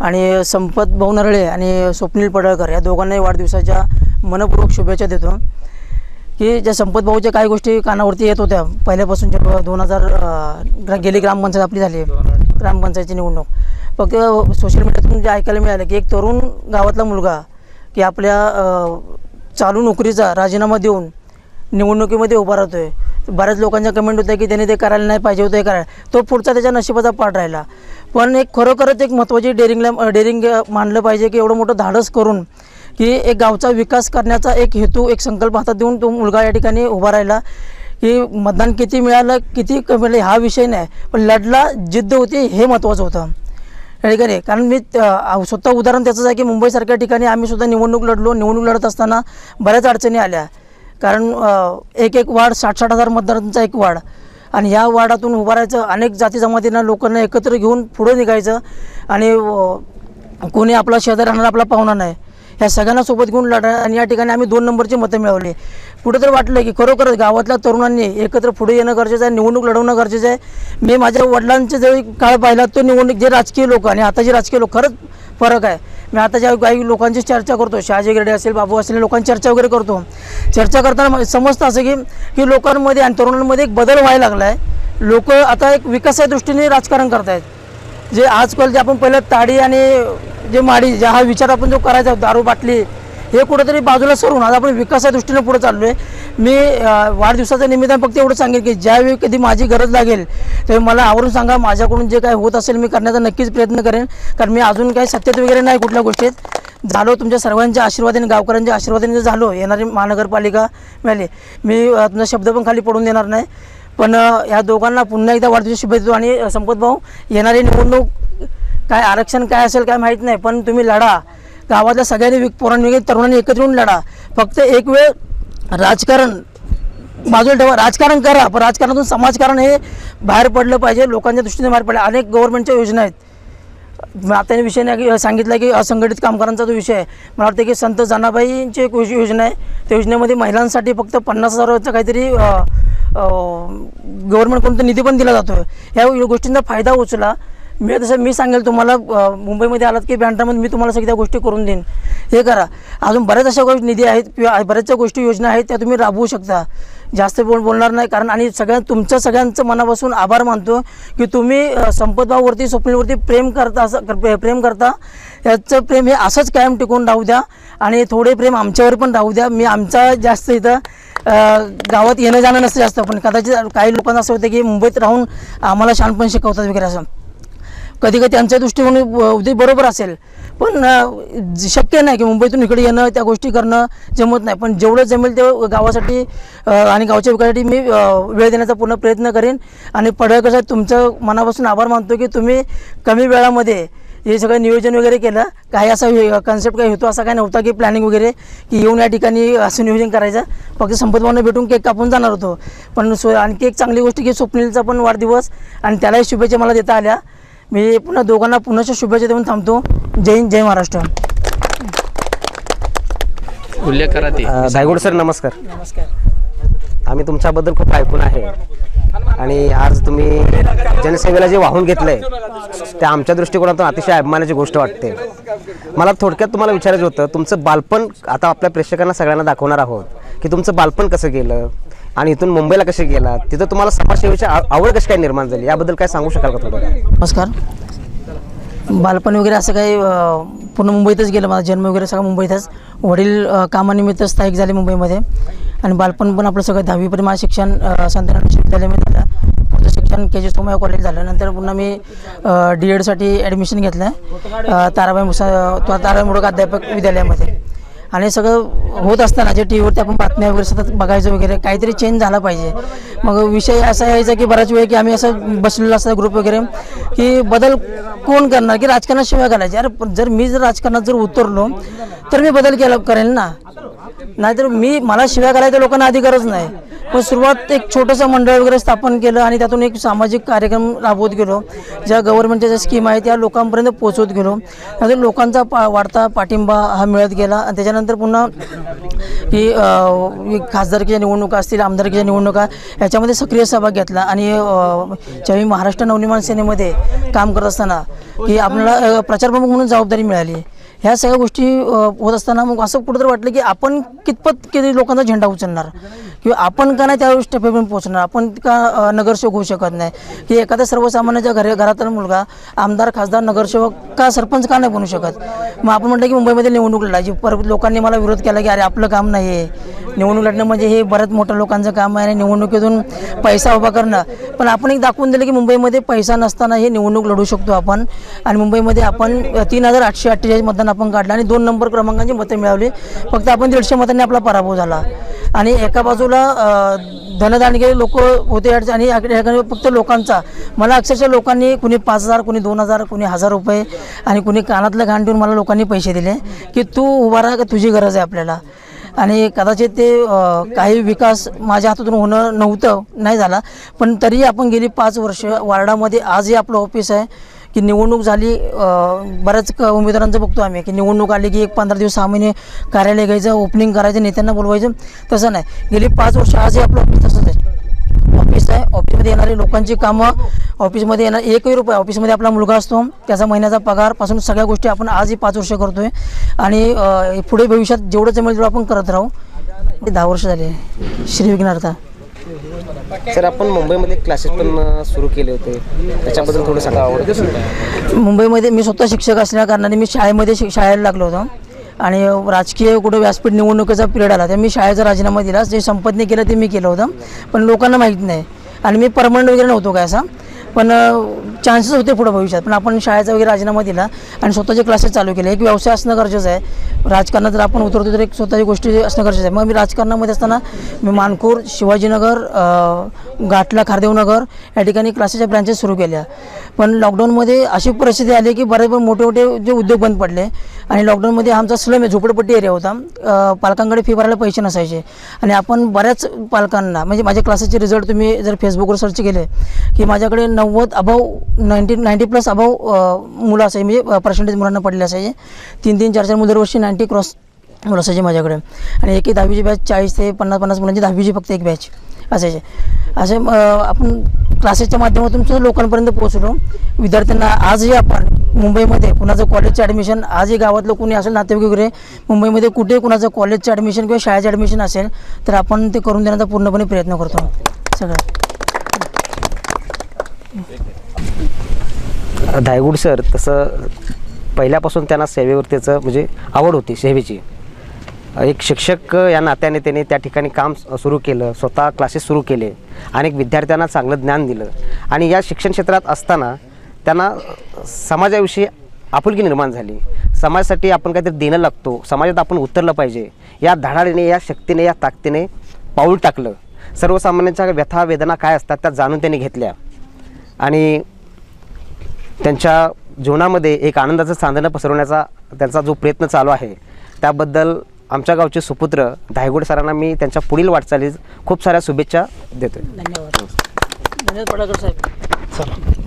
आणि संपत भाऊ नरळे आणि स्वप्नील पडळकर या दोघांनाही वाढदिवसाच्या मनपूर्वक शुभेच्छा देतो. की ज्या संपत भाऊच्या काही गोष्टी कानावरती येत होत्या पहिल्यापासूनच्या दोन हजार गेली ग्रामपंचायत आपली झाली. ग्रामपंचायतची निवडणूक. फक्त सोशल मीडियातून जे ऐकायला मिळालं की एक तरुण गावातला मुलगा की आपल्या चालू नोकरीचा राजीनामा देऊन निवडणुकीमध्ये उभा राहतो आहे बऱ्याच लोकांच्या कमेंट होत्या की त्याने ते करायला नाही पाहिजे होतं हे करायला. तो पुढचा त्याच्या नशिबाचा पाठ राहिला. पण एक खरोखरच एक महत्त्वाची डेअरिंगला डेअरिंग मानलं पाहिजे की एवढं मोठं धाडस करून की एक गावचा विकास करण्याचा एक हेतू एक संकल्प हातात देऊन तो मुलगा या ठिकाणी उभा राहिला. की मतदान किती मिळालं किती कमी मिळालं हा विषय नाही. पण लढला जिद्द होती हे महत्त्वाचं होतं. या ठिकाणी कारण मी स्वतः उदाहरण त्याचंच आहे की मुंबईसारख्या ठिकाणी आम्ही सुद्धा निवडणूक लढलो. निवडणूक लढत असताना बऱ्याच अडचणी आल्या. कारण एक एक वार्ड साठ साठ हजार मतदारांचा एक वार्ड. आणि ह्या वार्डातून उभं राहायचं अनेक जाती जमातींना लोकांना एकत्र घेऊन पुढे निघायचं आणि कोणी आपला शेजारी राहणार आपला पाहुणा नाही. ह्या सगळ्यांना सोबत घेऊन लढा आणि या ठिकाणी आम्ही दोन नंबरचे मतं मिळवले. कुठेतरी वाटलं की खरोखरच गावातल्या तरुणांनी एकत्र पुढे येणं गरजेचं आहे निवडणूक लढवणं गरजेचं आहे. मी माझ्या वडिलांचे जरी काळ पाहिला तो निवडणूक जे राजकीय लोक आणि आताचे राजकीय लोक खरंच फरक आहे. मी आता ज्या काही लोकांची चर्चा करतो शहाजी गिरडे असेल बाबू असेल लोकांची चर्चा वगैरे करतो. चर्चा करताना समजतं असं की की लोकांमध्ये आणि तरुणांमध्ये एक बदल व्हायला लागला आहे लोक आता एक विकासाच्या दृष्टीने राजकारण करत आहेत जे आजकाल जे आपण पहिलं ताडी आणि जे माडी जे हा विचार आपण जो करायचा दारू बाटली हे कुठेतरी बाजूला सरून आज आपण विकासाच्या दृष्टीने पुढे चाललो आहे मी वाढदिवसाच्या निमित्तानं फक्त एवढं सांगेन की ज्यावेळी कधी माझी गरज लागेल त्यावेळी मला आवरून सांगा. माझ्याकडून जे काय होत असेल मी करण्याचा नक्कीच प्रयत्न करेन. कारण मी अजून काही सत्तेत वगैरे नाही कुठल्या गोष्टीत. झालो तुमच्या सर्वांच्या आशीर्वादाने गावकऱ्यांच्या आशीर्वादाने झालो येणारी महानगरपालिका मिळाली. मी तुमचा शब्द पण खाली पडून देणार नाही. पण या दोघांना पुन्हा एकदा वाढदिवस शुभेच्छा देतो. आणि संपत भाऊ येणारी निवडणूक काय आरक्षण काय असेल काय माहीत नाही पण तुम्ही लढा. गावातल्या सगळ्यांनी विक पोरांनी तरुणांनी एकत्र येऊन लढा. फक्त एक वेळ राजकारण बाजूला ठेवा. राजकारण करा पण राजकारणातून समाजकारण हे बाहेर पडलं पाहिजे लोकांच्या दृष्टीने बाहेर पडलं. अनेक गव्हर्नमेंटच्या योजना आहेत. आता विषय नाही की सांगितलं की असंघटित कामगारांचा जो विषय आहे. मला वाटतं की संत जानाबाईंची एक योजना आहे. त्या योजनेमध्ये महिलांसाठी फक्त पन्नास हजाराचा काहीतरी गव्हर्नमेंटकडून निधी पण दिला जातो ह्या गोष्टींचा फायदा उचला. मी तसं मी सांगेल तुम्हाला मुंबईमध्ये आलात की बँड्रामध्ये मी तुम्हाला सगळ्या गोष्टी करून देईन. हे करा. अजून बऱ्याच अशा गोष्टी निधी आहेत किंवा बऱ्याचशा गोष्टी योजना आहेत त्या तुम्ही राबवू शकता. जास्त बोल बोलणार नाही कारण आणि सगळ्या तुमच्या सगळ्यांचं मनापासून आभार मानतो की तुम्ही अ, संपतभाववरती प्रेम करता असं कर- प्रेम करता. याचं प्रेम हे असंच कायम टिकून राहू द्या आणि थोडे प्रेम आमच्यावर पण राहू द्या. मी आमचा जास्त इथं गावात येणं जाणं नसतं जास्त पण कदाचित काही लोकांना असं होतं की मुंबईत राहून आम्हाला शानपण शिकवतात वगैरे असं. कधी कधी त्यांच्या दृष्टिकोन उद्या बरोबर असेल. पण शक्य नाही की मुंबईतून इकडे येणं त्या गोष्टी करणं जमत नाही. पण जेवढं जमेल तेवढं गावासाठी आणि गावच्या विकासासाठी मी वेळ देण्याचा पूर्ण प्रयत्न करेन. आणि पडळकर तुमचं मनापासून आभार मानतो की तुम्ही कमी वेळामध्ये हे सगळं नियोजन वगैरे केलं. काही असा कन्सेप्ट काही होतो असा काही नव्हता की प्लॅनिंग वगैरे की येऊन या ठिकाणी असं नियोजन करायचं. फक्त संपतभावना भेटून केक कापून जाणार होतो. पण सो आणखी एक चांगली गोष्ट की स्वप्नीलचा पण वाढदिवस आणि त्यालाही शुभेच्छा मला देता आल्या. मी पुन्हा दोघांना पुन्हा शुभेच्छा देऊन थांबतो. जय हिंद जय महाराष्ट्र. उल्लेख करा ते. धायगुड सर नमस्कार. नमस्कार. आम्ही तुमच्याबद्दल खूप ऐकून आहे. आणि आज तुम्ही जनसेवेला जे वाहून घेतलंय ते आमच्या दृष्टिकोनातून अतिशय अभिमानाची गोष्ट वाटते. मला थोडक्यात तुम्हाला विचारायचं होतं तुमचं बालपण आता आपल्या प्रेक्षकांना सगळ्यांना दाखवणार आहोत की तुमचं बालपण कसं गेलं? आणि इथून मुंबईला कसे गेला तिथं तुम्हाला समाजसेवेची आ- आवड कशी काय निर्माण झाली? याबद्दल काय सांगू शकाल का थोडं? नमस्कार. बालपण वगैरे असं काही अ, पूर्ण मुंबईतच गेलं. माझा जन्म वगैरे सगळं मुंबईतच. वडील अ, कामानिमित्त स्थायिक झाले मुंबईमध्ये. आणि बालपण पण आपलं सगळं दहावीपर्यंत माझं शिक्षण अ, संत झालं. पुढचं शिक्षण के जी सोमया कॉलेज झालं नंतर पुन्हा मी डी एडसाठी ॲडमिशन घेतलं. आहे ताराबाई मुसा ताराबाई मुडक अध्यापक विद्यालयामध्ये. आणि सगळं होत असताना जे टी व्हीवरती आपण बातम्या वगैरे सतत बघायचं वगैरे काहीतरी चेंज झाला पाहिजे. मग विषय असा यायचा की बराच वेळ की आम्ही असं बसलेलो असता ग्रुप वगैरे की बदल कोण करणार? की राजकारणात शिवाय अरे जर मी जर राजकारणात जर उतरलो तर मी बदल केला करेल ना? नाहीतर मी मला शिवाय घालायच्या लोकांना अधिकारच नाही. पण सुरुवात एक छोटंसं मंडळ वगैरे स्थापन केलं आणि त्यातून एक सामाजिक कार्यक्रम राबवत गेलो. ज्या गव्हर्नमेंटच्या ज्या स्कीम आहे त्या लोकांपर्यंत पोहोचवत गेलो. त्यातून लोकांचा पा वाढता पाठिंबा हा मिळत गेला. आणि त्याच्यानंतर पुन्हा की खासदारकीच्या निवडणुका असतील आमदारकीच्या निवडणुका याच्यामध्ये सक्रिय सहभाग घेतला. आणि ज्यावेळी महाराष्ट्र नवनिर्माण सेनेमध्ये काम करत असताना की आपल्याला प्रचारप्रमुख म्हणून जबाबदारी मिळाली. ह्या सगळ्या गोष्टी होत असताना मग असं कुठंतरी वाटलं की आपण कितपत किती लोकांचा झेंडा उचलणार? किंवा आपण का नाही त्या टप्प्यापर्यंत पोहोचणार? आपण का नगरसेवक होऊ शकत नाही? की एखाद्या सर्वसामान्याच्या घरी घरातला मुलगा आमदार खासदार नगरसेवक का सरपंच का नाही बनू शकत? मग आपण म्हटलं की मुंबईमध्ये निवडणूक लढायची. परत लोकांनी मला विरोध केला की अरे आपलं काम नाही आहे निवडणूक लढणं म्हणजे हे बऱ्याच मोठ्या लोकांचं काम आहे आणि निवडणुकीतून पैसा उभा करणं. पण आपण एक दाखवून दिलं की मुंबईमध्ये पैसा नसताना हे निवडणूक लढू शकतो आपण. आणि मुंबईमध्ये आपण तीन हजार आठशे अठ्ठेचाळीस मतदान आपण काढलं आणि दोन नंबर क्रमांकांची मतं मिळवली फक्त आपण दीडशे मतांनी आपला पराभव झाला. आणि एका बाजूला अ, धनदानगे लोक होते आणि या फक्त लोकांचा. मला अक्षरशः लोकांनी कुणी पाच हजार कुणी दोन हजार कुणी हजार रुपये आणि कुणी कानातलं घाण देऊन मला लोकांनी पैसे दिले की तू उभा राहा का तुझी गरज आहे आपल्याला. आणि कदाचित ते काही विकास माझ्या हातातून होणं नव्हतं नाही झाला. पण तरी आपण गेली पाच वर्ष वार्डामध्ये आजही आपलं ऑफिस आहे. की निवडणूक झाली बऱ्याच क उमेदवारांचं बघतो आम्ही की निवडणूक आली की एक पंधरा दिवस सहा महिने कार्यालय घ्यायचं ओपनिंग करायचं नेत्यांना बोलवायचं तसं नाही. गेली पाच वर्ष आजही आपलं ऑफिस तसंच आहे. ऑफिस आहे ऑफिसमध्ये येणारी लोकांची कामं ऑफिसमध्ये येणार एकही रुपये ऑफिसमध्ये आपला मुलगा असतो त्याचा महिन्याचा पगारपासून सगळ्या गोष्टी आपण आजही पाच वर्ष करतोय. आणि पुढे भविष्यात जेवढं जमेल तेवढं आपण करत राहू. दहा वर्ष झाले श्री विघ्नार्था सर आपण मुंबईमध्ये क्लासेस पण सुरू केले होते. त्याच्याबद्दल थोडं सांगा. मुंबईमध्ये मी स्वतः शिक्षक असल्या कारणाने मी शाळेमध्ये शिक शाळेला लागलो होतो. आणि राजकीय कुठं व्यासपीठ निवडणुकीचा पिरियड आला तर मी शाळेचा राजीनामा दिला. जे संपतने केलं ते मी केलं होतं. पण लोकांना माहीत नाही. आणि मी परमनंट वगैरे नव्हतो काय असा. पण चान्सेस होते पुढं भविष्यात. पण आपण शाळेचा वगैरे राजीनामा दिला आणि स्वतःचे क्लासेस चालू केले. एक व्यवसाय असणं गरजेचं आहे. राजकारणात जर आपण उतरतो तर एक स्वतःची गोष्टी असणं गरजेचं आहे. मग मी राजकारणामध्ये असताना मी मानकूर शिवाजीनगर घाटला खारदेवनगर या ठिकाणी क्लासेसच्या ब्रँचेस सुरू केल्या. पण लॉकडाऊनमध्ये अशी परिस्थिती आली की बरेच मोठे मोठे जे उद्योग बंद पडले. आणि लॉकडाऊनमध्ये आमचा स्लम आहे झोपडपट्टी एरिया होता. पालकांकडे फी भरायला पैसे नसायचे. आणि आपण बऱ्याच पालकांना म्हणजे माझ्या क्लासेसचे रिझल्ट तुम्ही जर फेसबुकवर सर्च केले की माझ्याकडे नव्वद अभाव नाईन्टी नाईन्टी प्लस अभाव मुलं असायचे म्हणजे पर्सेंटेज मुलांना पडले असायचे. तीन तीन चार चार मुलं दरवर्षी नाईन्टी क्रॉस मुलं असायचे माझ्याकडे. आणि एक दहावीची बॅच चाळीस ते पन्नास पन्नास मुलांची दहावीची फक्त एक बॅच असायचे. असे आपण क्लासेसच्या माध्यमातून सुद्धा लोकांपर्यंत पोहोचलो. विद्यार्थ्यांना आजही आपण मुंबईमध्ये कुणाचं कॉलेजचं ॲडमिशन आजही गावातलं कोणी असेल नातेवाईक वगैरे मुंबईमध्ये कुठे कुणाचं कॉलेजचं ॲडमिशन किंवा शाळेचं ॲडमिशन असेल तर आपण ते करून देण्याचा पूर्णपणे प्रयत्न करतो. सगळं. धायगुड सर तसं पहिल्यापासून त्यांना सेवेवर त्याचं म्हणजे आवड होती सेवेची. एक शिक्षक या नात्याने त्याने त्या ठिकाणी काम सुरू केलं स्वतः क्लासेस सुरू केले अनेक विद्यार्थ्यांना चांगलं ज्ञान दिलं. आणि या शिक्षण क्षेत्रात असताना त्यांना समाजाविषयी आपुलकी निर्माण झाली. समाजासाठी आपण काहीतरी देणं लागतो. समाजात आपण उतरलं पाहिजे. या धडाडीने या शक्तीने या ताकदीने पाऊल टाकलं. सर्वसामान्यांच्या व्यथा वेदना काय असतात त्या जाणून त्यांनी घेतल्या. आणि त्यांच्या जीवनामध्ये एक आनंदाचं चांदणं पसरवण्याचा त्यांचा जो प्रयत्न चालू आहे त्याबद्दल आमच्या गावचे सुपुत्र धायगुड सरांना मी त्यांच्या पुढील वाटचालीस खूप साऱ्या शुभेच्छा देतोय. धन्यवाद. धन्यवाद पडाकर साहेब.